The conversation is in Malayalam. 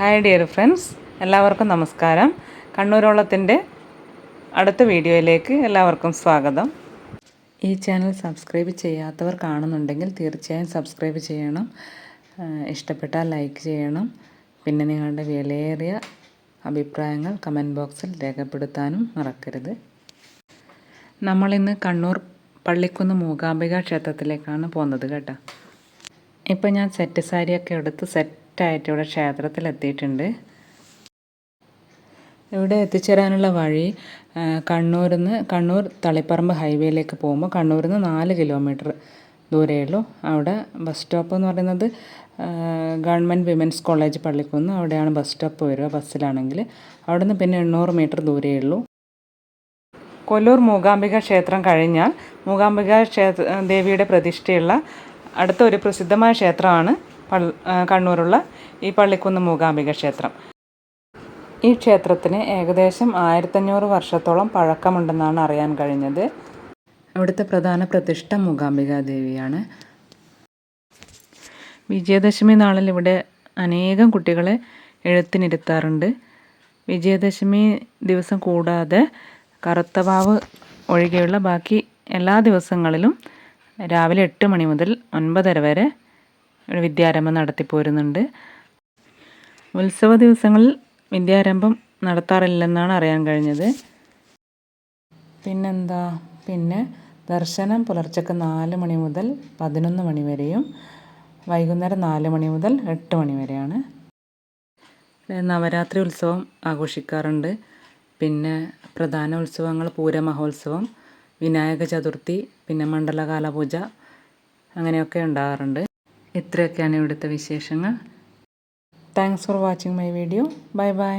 ഹായ് ഡിയർ ഫ്രണ്ട്സ് എല്ലാവർക്കും നമസ്കാരം. കണ്ണൂരോളത്തിന്റെ അടുത്ത വീഡിയോയിലേക്ക് എല്ലാവർക്കും സ്വാഗതം. ഈ ചാനൽ സബ്സ്ക്രൈബ് ചെയ്യാത്തവർ കാണുന്നുണ്ടെങ്കിൽ തീർച്ചയായും സബ്സ്ക്രൈബ് ചെയ്യണം. ഇഷ്ടപ്പെട്ടാൽ ലൈക്ക് ചെയ്യണം. പിന്നെ നിങ്ങളുടെ വിലയേറിയ അഭിപ്രായങ്ങൾ കമന്റ് ബോക്സിൽ രേഖപ്പെടുത്താനും മറക്കരുത്. നമ്മളിന്ന് കണ്ണൂർ പള്ളിക്കുന്ന് മൂകാംബിക ക്ഷേത്രത്തിലേക്കാണ് പോകുന്നത് കേട്ടോ. ഇപ്പം ഞാൻ സെറ്റ് സാരിയൊക്കെ എടുത്ത് സെറ്റായിട്ട് ഇവിടെ ക്ഷേത്രത്തിലെത്തിയിട്ടുണ്ട്. ഇവിടെ എത്തിച്ചേരാനുള്ള വഴി കണ്ണൂരിൽ നിന്ന് കണ്ണൂർ തളിപ്പറമ്പ് ഹൈവേയിലേക്ക് പോകുമ്പോൾ കണ്ണൂരിൽ നിന്ന് നാല് കിലോമീറ്റർ ദൂരമേയുള്ളൂ അവിടെ ബസ് സ്റ്റോപ്പ് എന്ന് പറയുന്നത് ഗവൺമെന്റ് വിമൻസ് കോളേജ് പള്ളിക്കുന്ന് അവിടെയാണ് ബസ് സ്റ്റോപ്പ് വരിക ബസ്സിലാണെങ്കിൽ. അവിടെ നിന്ന് പിന്നെ എണ്ണൂറ് മീറ്റർ ദൂരമേ ഉള്ളൂ കൊല്ലൂർ മൂകാംബിക ക്ഷേത്രം കഴിഞ്ഞാൽ മൂകാംബിക ക്ഷേത്ര ദേവിയുടെ പ്രതിഷ്ഠയുള്ള അടുത്ത ഒരു പ്രസിദ്ധമായ ക്ഷേത്രമാണ് കണ്ണൂരുള്ള ഈ പള്ളിക്കുന്ന് മൂകാംബിക ക്ഷേത്രം. ഈ ക്ഷേത്രത്തിന് ഏകദേശം ആയിരത്തഞ്ഞൂറ് വർഷത്തോളം പഴക്കമുണ്ടെന്നാണ് അറിയാൻ കഴിഞ്ഞത്. അവിടുത്തെ പ്രധാന പ്രതിഷ്ഠ മൂകാംബിക ദേവിയാണ് വിജയദശമി നാളിൽ ഇവിടെ അനേകം കുട്ടികളെ എഴുത്തിനിരുത്താറുണ്ട്. വിജയദശമി ദിവസം കൂടാതെ കറുത്തവാവ് ഒഴികെയുള്ള ബാക്കി എല്ലാ ദിവസങ്ങളിലും രാവിലെ എട്ട് മണി മുതൽ ഒൻപതര വരെ വിദ്യാരംഭം നടത്തിപ്പോരുന്നുണ്ട് ഉത്സവ ദിവസങ്ങളിൽ വിദ്യാരംഭം നടത്താറില്ലെന്നാണ് അറിയാൻ കഴിഞ്ഞത്. പിന്നെന്താ? പിന്നെ ദർശനം പുലർച്ചയ്ക്ക് നാല് മണി മുതൽ പതിനൊന്ന് മണി വരെയും വൈകുന്നേരം നാല് മണി മുതൽ എട്ട് മണി വരെയാണ്. നവരാത്രി ഉത്സവം ആഘോഷിക്കാറുണ്ട്. പിന്നെ പ്രധാന ഉത്സവങ്ങൾ പൂരമഹോത്സവം വിനായക ചതുർത്ഥി പിന്നെ മണ്ഡലകാല പൂജ അങ്ങനെയൊക്കെ ഉണ്ടാകാറുണ്ട്. ഇത്രയൊക്കെയാണ് ഇവിടുത്തെ വിശേഷങ്ങൾ. Thanks for watching my video bye bye